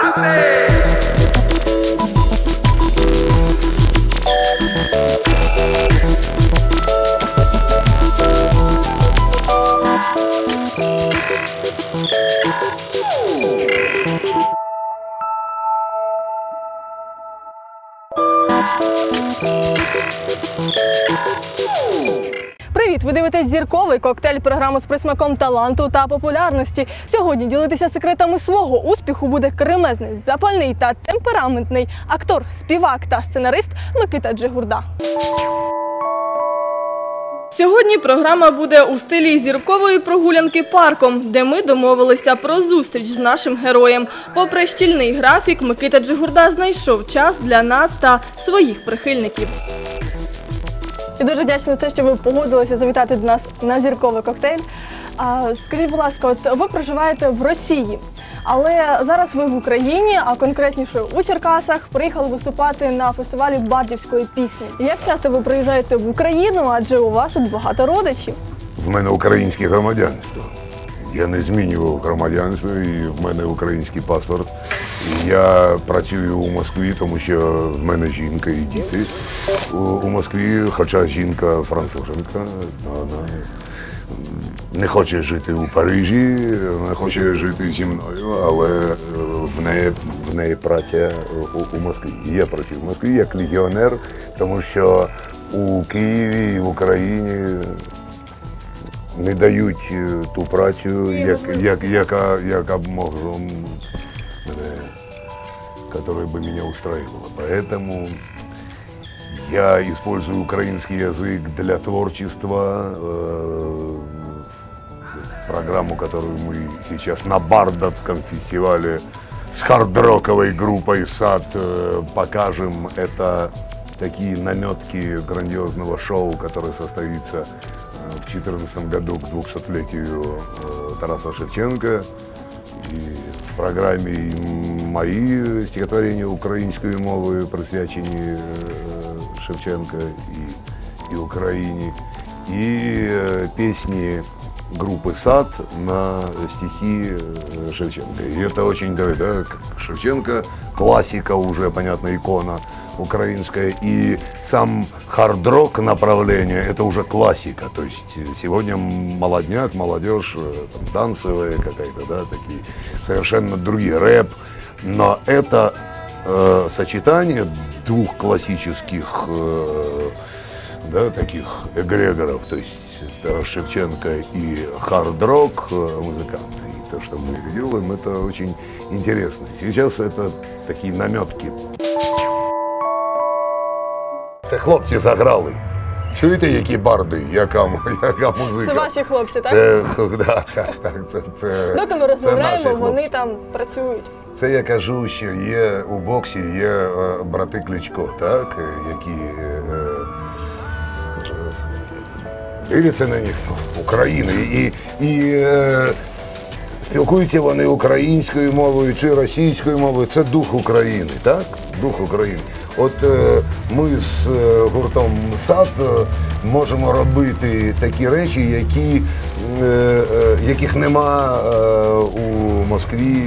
안돼! Дивитесь зірковий коктейль програму з присмаком таланту та популярності. Сьогодні ділитися секретами свого успіху буде кремезний, запальний та темпераментний актор, співак та сценарист Микита Джигурда. Сьогодні програма буде у стилі зіркової прогулянки парком, де ми домовилися про зустріч з нашим героєм. Попри щільний графік, Микита Джигурда знайшов час для нас та своїх прихильників. Я дуже вдячна за те, що ви погодилися завітати до нас на зірковий коктейль. А, скажіть, будь ласка, от ви проживаєте в Росії, але зараз ви в Україні, а конкретніше у Черкасах, приїхали виступати на фестивалі бардівської пісні. Як часто ви приїжджаєте в Україну, адже у вас тут багато родичів? В мене українське громадянство. Я не змінював громадянство, і в мене український паспорт. Я працюю у Москві, тому що в мене жінка і діти у, у Москві, хоча жінка француженка, вона не хоче жити у Парижі, вона хоче жити зі мною, але в неї, в неї праця у, у Москві. Я працюю в Москві як легіонер, тому що у Києві і в Україні не дають ту працю, як, як, яка, яка б могла которая бы меня устраивала. Поэтому я использую украинский язык для творчества. Э, Программу, которую мы сейчас на Бардатском фестивале с хардроковой группой «Сад» э, покажем. Это такие наметки грандиозного шоу, которое состоится э, в 2014 году к 200-летию э, Тараса Шевченко. І в програмі і мої стихотворення українською мовою присвячені е, Шевченка і, і Україні, і е, пісні группы «Сад» на стихи э, Шевченко. И это очень, говорит, да, как Шевченко, классика уже, понятно, икона украинская. И сам хард-рок направление, это уже классика. То есть э, сегодня молодняк, молодежь, э, там, дансовая какая-то, да, такие совершенно другие, рэп. но это э, сочетание двух классических э, да, таких эгрегоров, то есть Шевченко и хард-рок э, музыканты. И то, что мы делаем, это очень интересно. Сейчас это такие наметки. Це хлопці заграли. Чуєте, які барди, яка, яка музика? Це ваші хлопці, так? Це, да, так, це, це, Доки ми це розмовляємо, вони там працюють. Це я кажу, що є у боксі є е, брати Кличко, так, е, які е, е, дивляться на них України і, і е, спілкуються вони українською мовою чи російською мовою. Це дух України, так? Дух України. От е, ми з е, гуртом САД е, можемо робити такі речі, які, е, е, яких нема е, у Москві.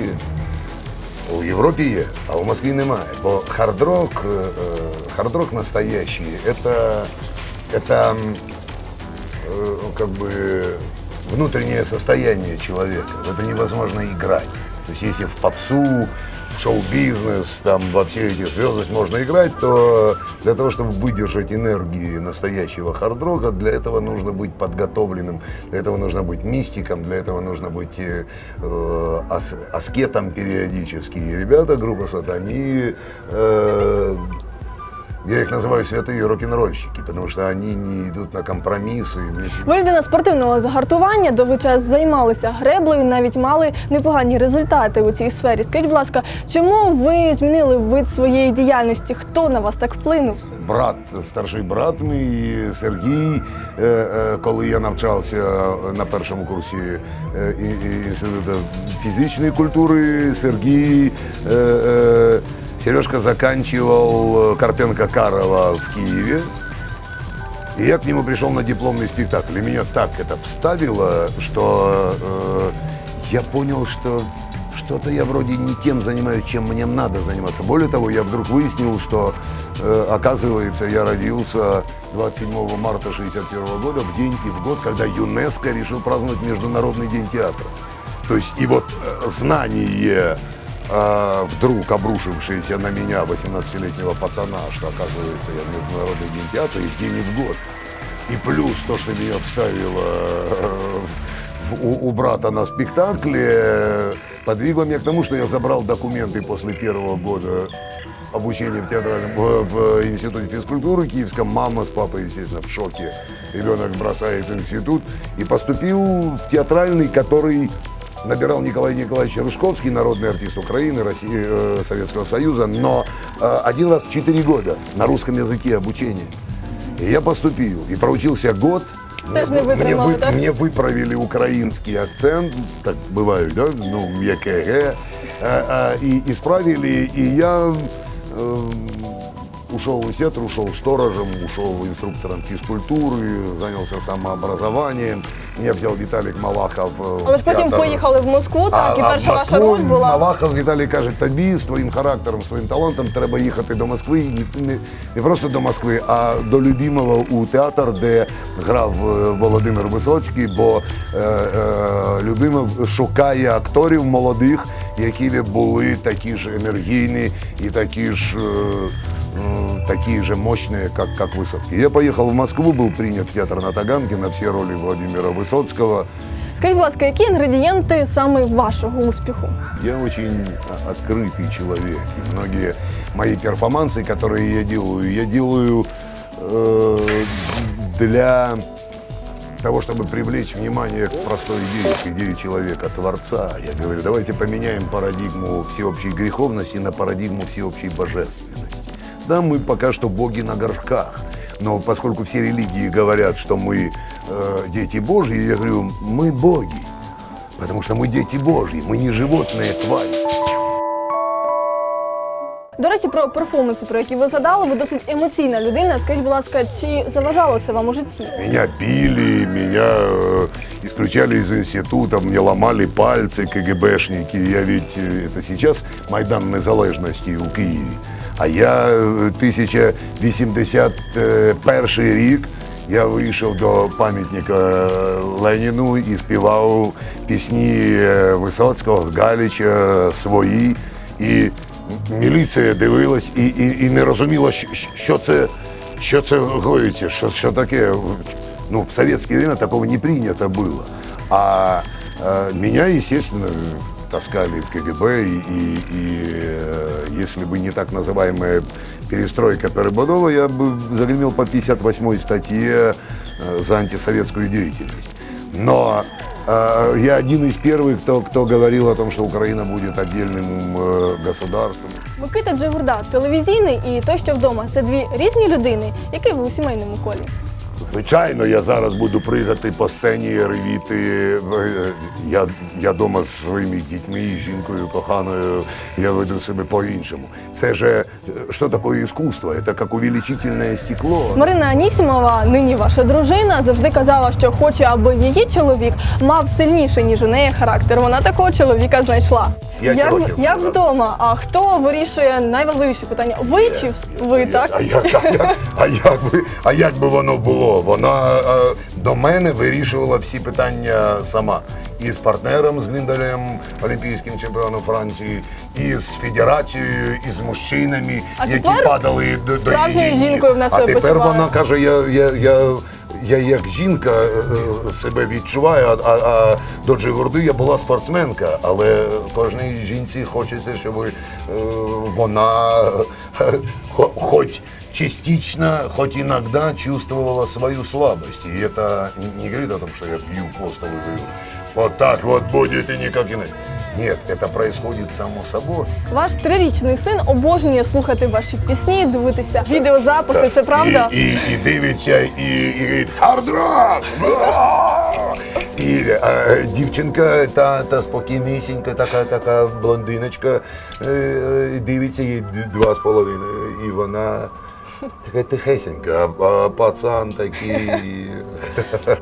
У Європі є, а у Москві немає. Бо хард-рок, е, е, хард-рок настоящий, это, это м, э, как бы Внутреннее состояние человека. В это невозможно играть. То есть если в попсу, в шоу-бизнес, там во все эти звездности можно играть, то для того, чтобы выдержать энергии настоящего хард-рока, для этого нужно быть подготовленным, для этого нужно быть мистиком, для этого нужно быть э, э, ас- аскетом периодически. И ребята, группа Сатани, э, Я их называю святые рок-н-ролльщики, потому что они не идут на компромиссы. Мне всегда- Ви людина спортивного загартування, довгий час займалися греблею, навіть мали непогані результати у цій сфері. Скажіть, будь ласка, чому ви змінили вид своєї діяльності? Хто на вас так вплинув? брат, старший брат мій Сергій, е, е, коли я навчався на першому курсі е, і- і- інституту фізичної культури, Сергій. е, е, Сережка заканчивал Карпенко Карова в Киеве. И я к нему пришел на дипломный спектакль. И меня так это вставило, что э, я понял, что что-то я вроде не тем занимаюсь, чем мне надо заниматься. Более того, я вдруг выяснил, что, э, оказывается, я родился 27 марта 1961 года, в день и в год, когда ЮНЕСКО решил праздновать Международный день театра. То есть и вот э, знание э, вдруг обрушившееся на меня, 18-летнего пацана, что оказывается я Международный день и в день и в год. И плюс то, что меня вставило э, у, у брата на спектакле, подвигло меня к тому, что я забрал документы после первого года обучения в театральном в, в институте физкультуры киевском. Мама с папой, естественно, в шоке. Ребенок бросает институт и поступил в театральный, который набирал Николай Николаевич Рыжковский, народный артист Украины, России, э, Советского Союза, но э, один раз в четыре года на русском языке обучение. И я поступил и проучился год. Теж не мне, витримали, вы- так? мне выправили украинский акцент, так бывает, да, ну, ЕКГ, э, э, и исправили, и я э, ушел из театра, ушел сторожем, ушел инструктором физкультуры, занялся самообразованием. Меня взял Виталик Малахов. э, Але ж потім театр. поїхали в Москву, так, і перша в ваша Москву роль була. Малахов Віталій каже, тобі з твоїм характером, з твоїм талантом треба їхати до Москви. І не, не, не просто до Москви, а до любимого у театр, де грав е, Володимир Висоцький, бо е, е, Любимов шукає акторів молодих, які б були такі ж енергійні і такі ж. е, такие же мощные, как, как Высоцкий. Я поехал в Москву, был принят в театр на Таганке на все роли Владимира Высоцкого. Скажіть, будь ласка, які інгредієнти саме вашого успіху? Я очень а, открытый человек. И многие мои перформансы, которые я делаю, я делаю э, для того, чтобы привлечь внимание к простой идее, к идее человека, Творца. Я говорю, давайте поменяем парадигму всеобщей греховности на парадигму всеобщей божественности. Да, мы пока что боги на горшках. Но поскольку все религии говорят, что мы э, дети Божьи, я говорю, мы боги. Потому что мы дети Божьи, мы не животные твари. До речі, про перформанси, про які ви згадали, ви досить емоційна людина. Скажіть, будь ласка, чи заважало це вам у житті? Меня били, меня э, исключали из института, мне ломали пальцы КГБшники. Я ведь, э, это сейчас Майдан Незалежності у Києві. А я э, 1081 рік я вийшов до пам'ятника е, Леніну і співав пісні е, Висоцького, Галіча, свої. І міліція дивилась і, і, і не розуміла, що, що це. Що це гоїться, що, що таке? Ну, в советское время такого не принято было. А э, меня, естественно, таскали в КГБ, и, и, и э, если бы не так называемая перестройка Перебодова, я бы загремел по 58 статье э, за антисоветскую деятельность. Но э, я один из первых, кто, кто говорил о том, что Украина будет отдельным э, государством. Микита Джигурда, телевізійний і той, що вдома. Це дві різні людини. Який ви у сімейному колі? Звичайно, я зараз буду пригати по сцені, ревіти. Е, Я, я дома з своїми дітьми, і жінкою коханою, я веду себе по-іншому. Це же, е, що таке іскусство? Це як увеличительне стекло. Марина Анісімова, нині ваша дружина, завжди казала, що хоче, аби її чоловік мав сильніший, ніж у неї характер. Вона такого чоловіка знайшла. П'ять Як, років, як вдома? А хто вирішує найважливіші питання? Ви чи ви так? А як, а, як, а, як би, а як би воно було? Вона е, до мене вирішувала всі питання сама. І з партнером, з Гвіндалем, олімпійським чемпіоном Франції, і з федерацією, і з мужчинами, А які тепер падали до, до справжньою жінкою в нас А себе тепер почуває. вона каже, я, я, я я як жінка е, е, себе відчуваю, а, а, до Джигурди я була спортсменка, але кожній жінці хочеться, щоб е, вона хоч частично, хоть иногда чувствовала свою слабость. И это не говорит о том, что я пью просто говорю, вот так вот будет и никак иначе. Нет, это происходит само собой. Ваш трирічний син обожнює слухати ваші пісні, дивитися відеозаписи. Це правда? І, і, і дивиться, і, і говорить, хард-рок! І е, дівчинка, та, та спокійнісінька, така, така блондиночка, е, е, дивиться їй два з половиною, і вона така тихесенька, а, а пацан такий.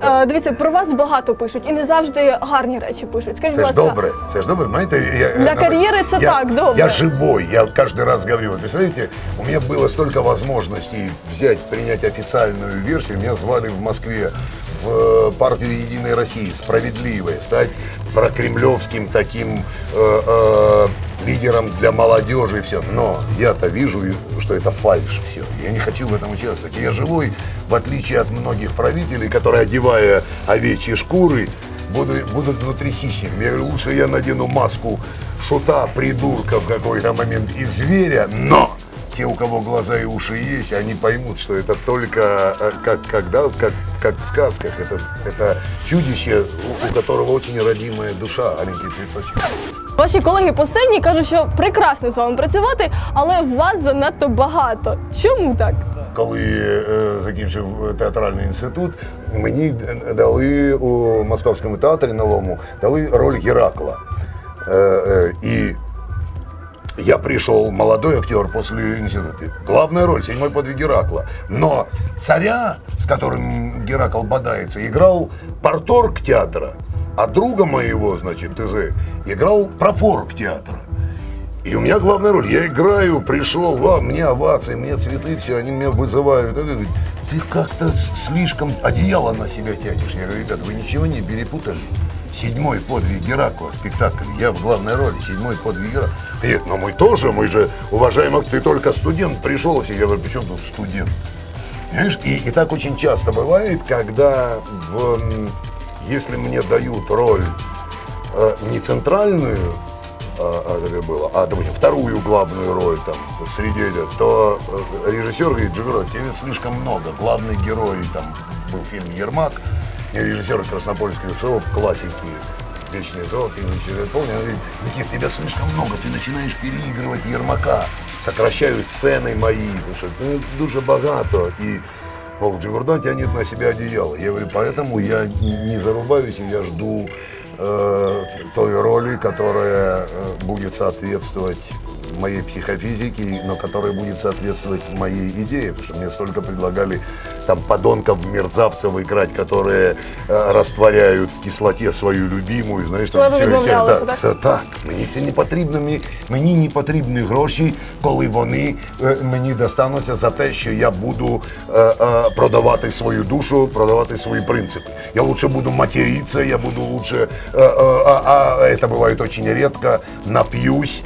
Е, Дивіться, про вас багато пишуть і не завжди гарні речі пишуть. Скажіть, Це будь ж ласка, добре, це ж добре. Знаєте, я, Для например, карьеры это я- так, добре. Я живой, я каждый раз говорю. Вот представляете, у меня было столько возможностей взять, принять официальную версию. Меня звали в Москве в э, партию Единой России, справедливой, стать прокремлевским таким э, э, лидером для молодежи и все. Но я-то вижу, и- что это фальш все. Я не хочу в этом участвовать. Я живой, в отличие от многих правителей, которые, одевая овечьи шкуры, буду, будут внутри хищниками. Я говорю, лучше я надену маску шута, придурка в какой-то момент и зверя, но те, у кого глаза и уши есть, они поймут, что это только э, как, когда, как, как в сказках. Это, это чудище, у, у которого очень родимая душа, аленький цветочек. ваші колеги по сцені кажуть, що прекрасно з вами працювати, але вас занадто багато. Чому так? Коли е, закінчив театральний інститут, мені дали у московському театрі новому дали роль Геракла. Е, е, і я пришел, молодой актер после института. Главная роль, седьмой подвиг Геракла. Но царя, с которым Геракл бодается, играл порторг театра. А друга моего, значит, ТЗ, играл профорг театра. И у меня главная роль. Я играю, пришел, ва, мне овации, мне цветы, все, они меня вызывают. Ты как-то слишком одеяло на себя тянешь. Я говорю, ребята, вы ничего не перепутали. Седьмой подвиг Геракла, спектакль. Я в главной роли, седьмой подвиг Геракла. Говорит, но мы тоже, мы же, уважаемый, ты только студент пришел. и все». Я говорю, при чем тут студент? Понимаешь? И, и так очень часто бывает, когда в, если мне дают роль э, не центральную, а, а, было, а, допустим, вторую главную роль там среди этих, то э, режиссер говорит, Джигурда, тебе слишком много. Главный герой, там был фильм «Ермак», режиссер Краснопольских шоу в классике «Вечный золото», я помню, он говорит, Никит, тебя слишком много, ты начинаешь переигрывать Ермака, сокращают сцены мои, потому что ну, дуже багато, и Мол, Джигурдан тянет на себя одеяло. Я говорю, поэтому я не зарубаюсь, и я жду той роли, которая э, будет соответствовать моей психофизике, но которая будет соответствовать моей идее. Потому что мне столько предлагали там подонков, мерзавцев играть, которые э, растворяют в кислоте свою любимую, знаешь, Але там ви всё- всё- відмовлялися, да, так? Та так, мені це не потрібно. Мені, мені не потрібні гроші, коли вони е, мені достануться за те, що я буду е, е, продавати свою душу, продавати свої принципи. Я лучше буду материться, я буду лучше, е, е, а, а это бывает очень редко, напьюсь,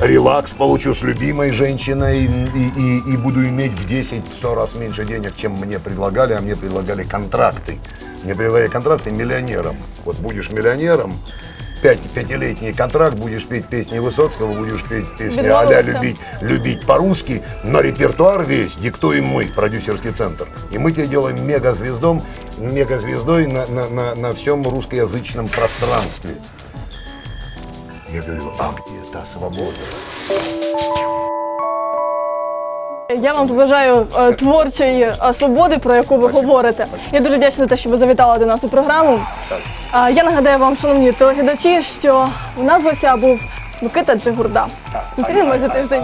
релакс получу с любимой женщиной и, и- и буду иметь в 10-100 раз меньше денег, чем мне предлагали, а мне предлагали контракты. Мне предлагали контракты миллионером. Вот будешь миллионером, пять, пятилетний контракт, будешь петь песни Высоцкого, будешь петь песни а любить, любить по-русски, но репертуар весь диктуем мы, продюсерский центр. И мы тебя делаем мегазвездом, мегазвездой на, на, на, на всем русскоязычном пространстве. Я говорю, а где та свобода? Я вам побажаю е, творчої е, свободи, про яку ви говорите. Я дуже вдячна за те, що ви завітали до нас у програму. А, Я нагадаю вам, шановні телеглядачі, що у нас в гостях був Микита Джигурда. Зустрінемось за тиждень.